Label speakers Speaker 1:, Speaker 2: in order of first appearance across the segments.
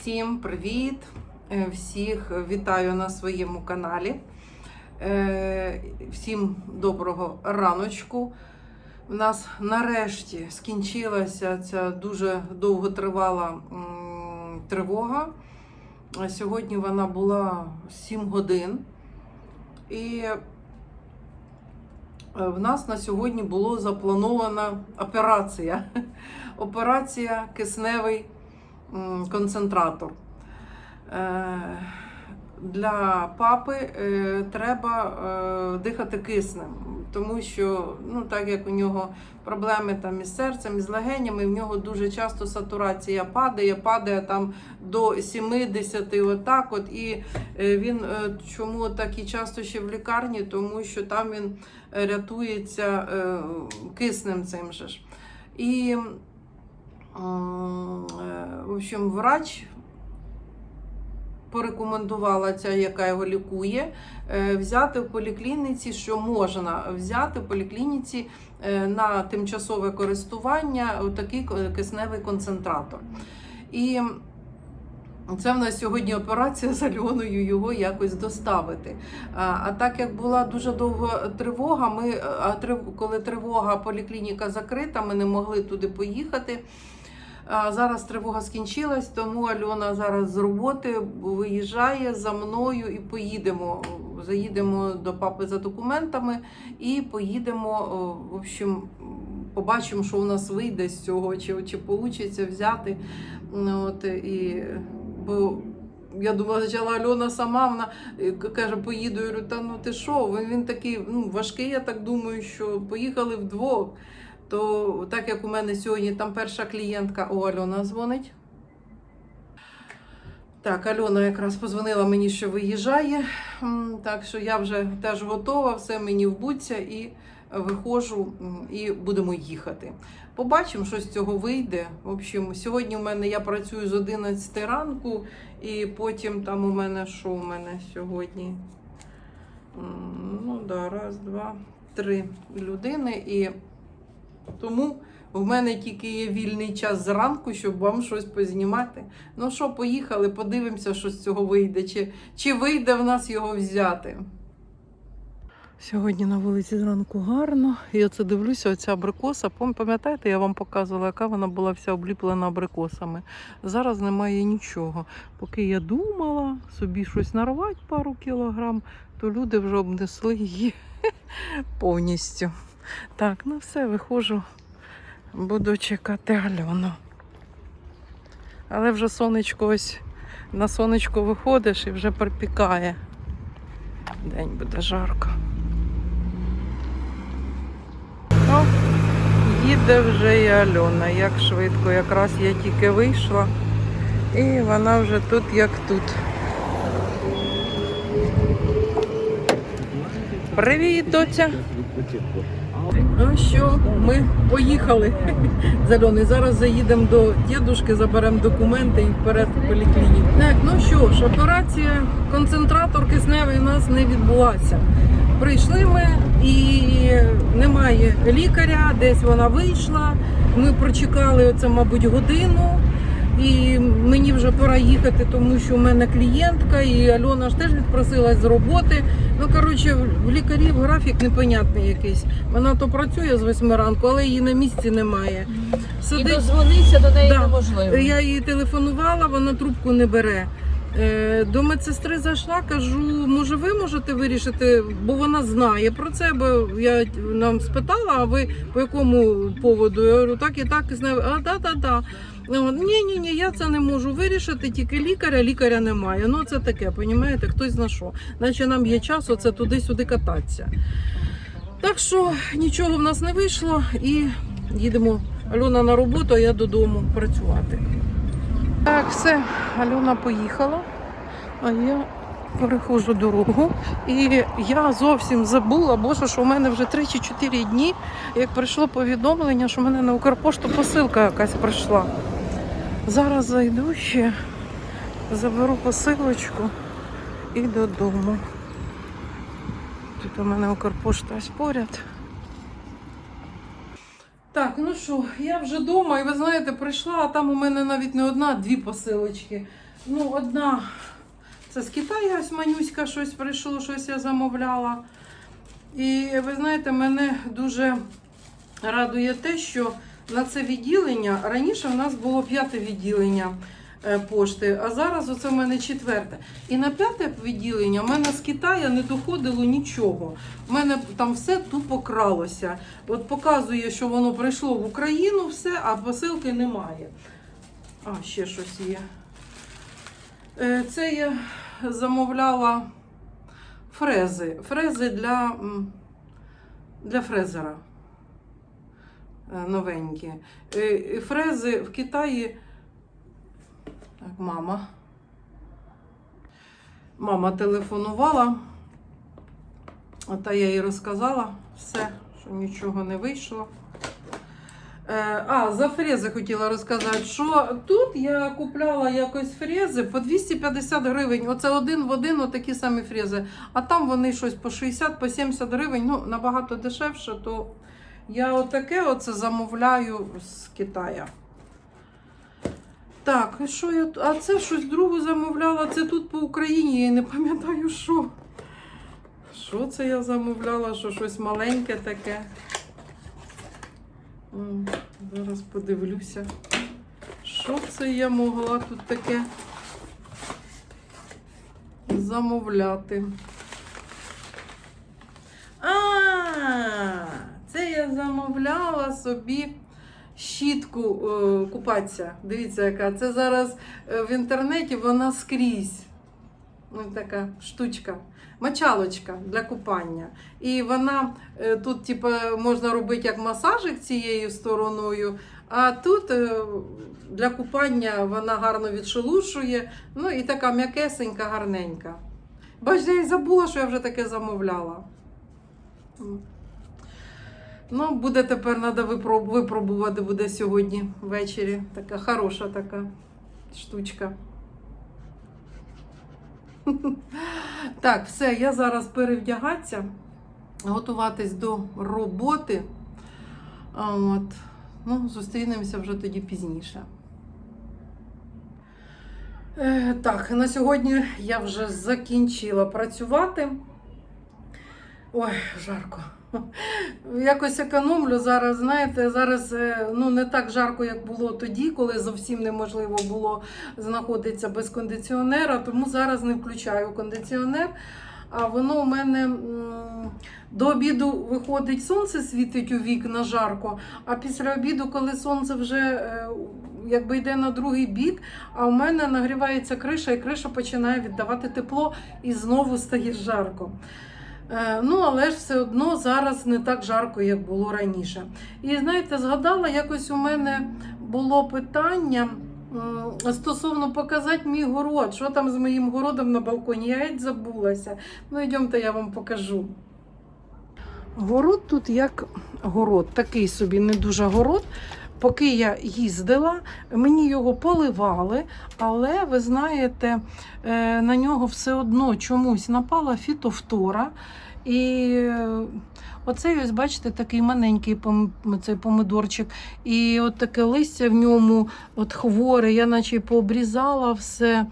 Speaker 1: Всім привіт! Е, Всіх вітаю на своєму каналі. Е, Всім доброго раночку. У нас нарешті скінчилася ця дуже довготривала тривога. Сьогодні вона була 7 годин. І е, в нас на сьогодні було запланована операція. Операція кисневий концентратор. Е, Для папи е, треба е, дихати киснем, тому що ну, так як у нього проблеми там із серцем, із легенями, в нього дуже часто сатурація падає, падає там до 70, отак от. І він чому так і часто ще в лікарні, тому що там він рятується киснем цим же ж. І в общем, врач порекомендувала ця, яка його лікує, е, взяти в поліклініці, що можна взяти в поліклініці е, на тимчасове користування такий кисневий концентратор. І це в нас сьогодні операція з Альоною його якось доставити. А, а так як була дуже довга тривога, ми, а коли тривога поліклініка закрита, ми не могли туди поїхати. Зараз тривога скінчилась, тому Альона зараз з роботи виїжджає за мною і поїдемо. Заїдемо до папи за документами і поїдемо. В общем, побачимо, що у нас вийде з цього, чи, чи вийде взяти. Ну, От, і, бо я думала, спочатку Альона сама вона е, каже, поїду. Я говорю, та ну ти що? Він, він такий ну, важкий, я так думаю, що поїхали вдвох. То так як у мене сьогодні там перша клієнтка, о, Альона дзвонить. Так, Альона якраз позвонила мені, що виїжджає. Так що я вже теж готова, все мені вбуться і виходжу і будемо їхати. Побачимо, що з цього вийде. В общем, сьогодні у мене я працюю з 11 ранку, і потім там у мене що у мене сьогодні? Ну, да, раз, два, три людини. І тому в мене тільки є вільний час зранку, щоб вам щось познімати. Ну що, поїхали, подивимося, що з цього вийде, чи, чи вийде в нас його взяти. Сьогодні на вулиці зранку гарно. Я це дивлюся, оця абрикоса. Пам'ятаєте, я вам показувала, яка вона була вся обліплена абрикосами. Зараз немає нічого. Поки я думала собі щось нарвати пару кілограм, то люди вже обнесли її повністю. Так, ну все, виходжу. Буду чекати Альону. Але вже сонечко ось на сонечко виходиш і вже припікає. День буде жарко. О, їде вже і Альона. Як швидко. Якраз я тільки вийшла. І вона вже тут як тут. Привіт, доця! Ну що, ми поїхали з Альоною. Зараз заїдемо до дідушки, заберемо документи і вперед в поліклініку. Так, ну що ж, операція концентратор кисневий у нас не відбулася. Прийшли ми і немає лікаря, десь вона вийшла. Ми прочекали оце, мабуть, годину. І мені вже пора їхати, тому що у мене клієнтка, і Альона ж теж відпросилась з роботи. Ну, коротше, в лікарів графік непонятний якийсь. Вона то працює з восьми ранку, але її на місці немає.
Speaker 2: І
Speaker 1: Сидить,
Speaker 2: дозвонитися до неї
Speaker 1: Да.
Speaker 2: неможливо.
Speaker 1: я їй телефонувала, вона трубку не бере. Е, До медсестри зайшла, кажу, може, ви можете вирішити, бо вона знає про це, бо я нам спитала, а ви по якому поводу? Я говорю, так і так, і знаю. А, да, да, да. Ні, ні, ні, я це не можу вирішити, тільки лікаря, лікаря немає. Ну це таке, понімаєте, хтось на що. Наче нам є час оце туди-сюди кататися. Так що нічого в нас не вийшло і їдемо Альона на роботу, а я додому працювати. Так, все, Альона поїхала, а я перехожу дорогу. І я зовсім забула, боже, що у мене вже 3 чи 4 дні, як прийшло повідомлення, що в мене на Укрпошту посилка якась прийшла. Зараз зайду ще, заберу посилочку і додому. Тут у мене Укрпошта ось поряд. Так, ну що, я вже вдома, і ви знаєте, прийшла, а там у мене навіть не одна, а дві посилочки. Ну, одна це з Китаю, ось манюська щось прийшло, щось я замовляла. І ви знаєте, мене дуже радує те, що на це відділення раніше в нас було п'яте відділення е, пошти, а зараз оце в мене четверте. І на п'яте відділення в мене з Китаю не доходило нічого. У мене там все тупо кралося. От показує, що воно прийшло в Україну, все, а посилки немає. А, ще щось є. Е, Це я замовляла фрези. Фрези для, для фрезера. Е, Новенькі. Е, Фрези в Китаї. Так, мама. Мама телефонувала. Та я їй розказала все, що нічого не вийшло. Е, А, за фрези хотіла розказати, що тут я купляла якось фрези по 250 гривень. Оце один в один отакі самі фрези. А там вони щось по 60, по 70 гривень, ну набагато дешевше, то я отаке оце замовляю з Китаю. Так, що я. А це щось другу замовляла. Це тут по Україні, я не пам'ятаю, що. Що це я замовляла? Що щось маленьке таке. Зараз подивлюся. Що це я могла тут таке замовляти? А, це я замовляла собі щітку е, купатися. Дивіться, яка. Це зараз е, в інтернеті вона скрізь. Ось така штучка. Мочалочка для купання. І вона е, тут, типу, можна робити як масажик цією стороною, а тут для купання вона гарно відшелушує. Ну і така м'якесенька, гарненька. Бачите, я й забула, що я вже таке замовляла. Ну, буде тепер треба випробувати буде сьогодні ввечері. Така хороша така штучка. Так, все, я зараз перевдягатися, готуватись до роботи. От. Ну, зустрінемося вже тоді пізніше. Е, Так, на сьогодні я вже закінчила працювати. Ой, жарко. Якось економлю зараз, знаєте, зараз е, ну, не так жарко, як було тоді, коли зовсім неможливо було знаходитися без кондиціонера, тому зараз не включаю кондиціонер. А воно у мене до обіду виходить сонце світить у вікна жарко, а після обіду, коли сонце вже е, якби йде на другий бік, а у мене нагрівається криша, і криша починає віддавати тепло і знову стає жарко. Е, Ну, але ж все одно зараз не так жарко, як було раніше. І знаєте, згадала, якось у мене було питання стосовно показати мій город. Що там з моїм городом на балконі? Я геть забулася. Ну, йдемте, я вам покажу. Город тут як город, такий собі не дуже город. Поки я їздила, мені його поливали, але ви знаєте, е, на нього все одно чомусь напала фітофтора. І е, оцей, ось, бачите, такий маленький цей помидорчик. І от таке листя в ньому от хворе, я наче пообрізала все. е,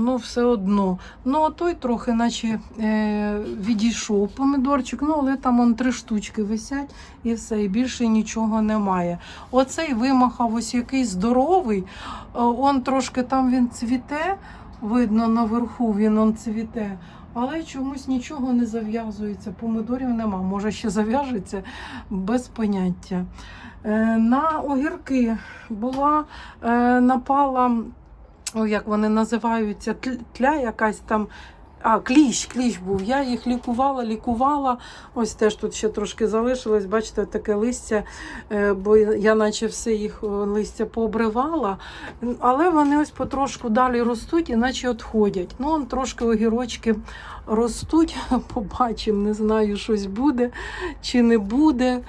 Speaker 1: Ну, все одно. Ну, а той трохи, наче е, відійшов помидорчик, ну, але там он три штучки висять і все, і більше нічого немає. Оцей вимахав ось який здоровий, он трошки там він цвіте, видно наверху він он цвіте. Але чомусь нічого не зав'язується, помидорів нема. Може ще зав'яжеться без поняття. Е, На огірки була е, напала, як вони називаються, тл- тля якась там. А, кліщ, кліщ був. Я їх лікувала, лікувала. Ось теж тут ще трошки залишилось. Бачите, таке листя, е, бо я наче все їх листя пообривала. Але вони ось потрошку далі ростуть і наче відходять. Ну, он трошки огірочки ростуть, побачимо, не знаю, щось буде чи не буде.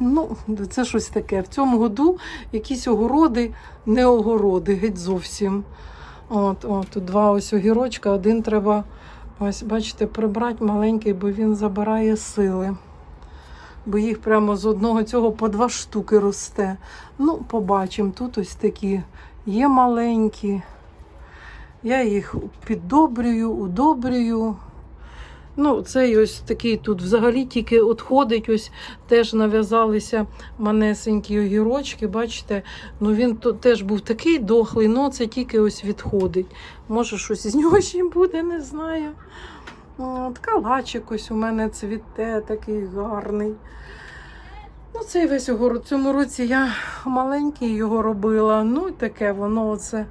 Speaker 1: Ну, це щось таке. В цьому году якісь огороди, не огороди, геть зовсім. От, от, тут два ось огірочка, один треба, ось, бачите, прибрати маленький, бо він забирає сили. бо їх прямо з одного цього по два штуки росте. Ну, побачимо. Тут ось такі є маленькі. Я їх піддобрюю, удобрюю. Ну, цей ось такий тут взагалі тільки отходить, ось теж нав'язалися манесенькі огірочки, бачите, ну він тут теж був такий дохлий, ну це тільки ось відходить. Може, щось із нього ще буде, не знаю. От, калачик ось у мене цвіте, такий гарний. Ну, цей весь огород. Цьому році я маленький його робила. Ну, таке воно оце.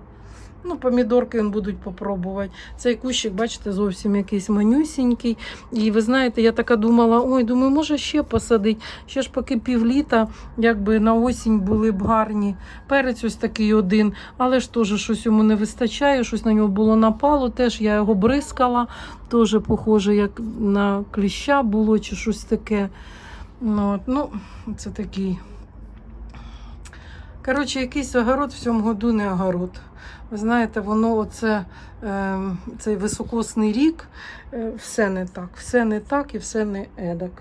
Speaker 1: Ну, помідорки будуть попробувати. Цей кущик, бачите, зовсім якийсь манюсінький. І ви знаєте, я така думала, ой, думаю, може ще посадити. Ще ж поки півліта, якби на осінь були б гарні. Перець ось такий один, але ж теж щось йому не вистачає, щось на нього було напало. Теж я його бризкала, теж похоже, як на кліща було чи щось таке. Ну, от, ну це такий. Коротше, якийсь огород в цьому году не огород. Ви знаєте, воно оце, е, цей високосний рік, е, все не так, все не так і все не едак.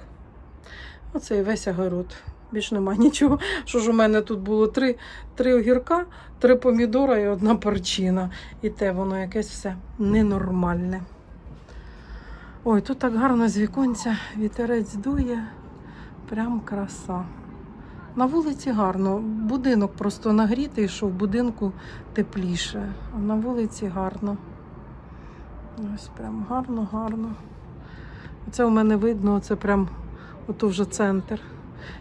Speaker 1: Оце і весь огород. Більш нема нічого. Що ж у мене тут було три, три огірка, три помідора і одна перчина. І те воно якесь все ненормальне. Ой, тут так гарно з віконця, вітерець дує. Прям краса. На вулиці гарно. Будинок просто нагрітий, що в будинку тепліше. А на вулиці гарно. Ось прям гарно, гарно. Це у мене видно, це прям ото вже центр.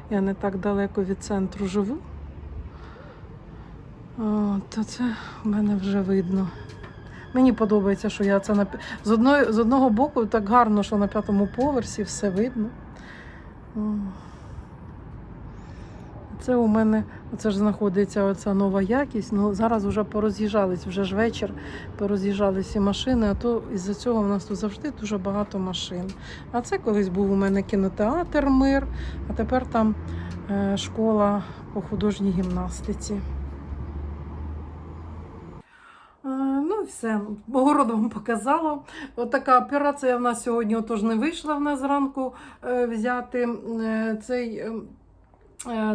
Speaker 1: Я не так далеко від центру живу. О, то це в мене вже видно. Мені подобається, що я це на з одної, з одного боку так гарно, що на п'ятому поверсі все видно. Це у мене оце ж знаходиться оця нова якість. Ну зараз вже пороз'їжджались, вже ж вечір пороз'їжджались всі машини, а то із-за цього в нас тут завжди дуже багато машин. А це колись був у мене кінотеатр Мир, а тепер там е, школа по художній гімнастиці. Е, Ну і все, огород вам показала. От операція в нас сьогодні отож не вийшла в нас зранку е, взяти цей е, е,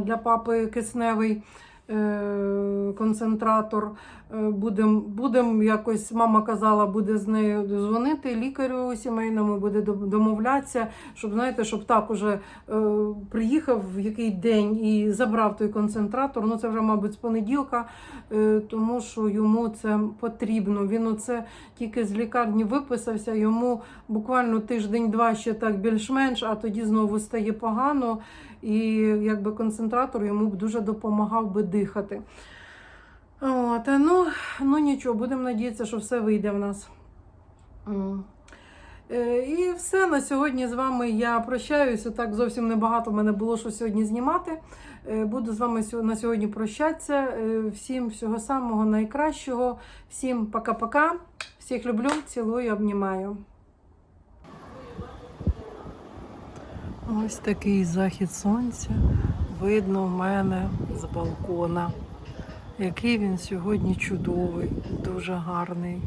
Speaker 1: для папи кисневий е, концентратор. Будемо будем якось, мама казала, буде з нею дзвонити лікарю сімейному, буде домовлятися, щоб знаєте, щоб так уже е, приїхав в який день і забрав той концентратор. Ну це вже, мабуть, з понеділка, е, тому що йому це потрібно. Він оце тільки з лікарні виписався, йому буквально тиждень-два ще так більш-менш, а тоді знову стає погано. І якби концентратор йому б дуже допомагав би дихати. От, ну, ну нічого, будемо надіятися, що все вийде в нас. Е, І все на сьогодні з вами я прощаюся. Так зовсім небагато в мене було що сьогодні знімати. Е, Буду з вами на сьогодні прощатися. Е, Всім всього самого найкращого. Всім пока-пока. Всіх люблю, цілую, обнімаю. Ось такий захід сонця видно в мене з балкона. Який він сьогодні чудовий, дуже гарний.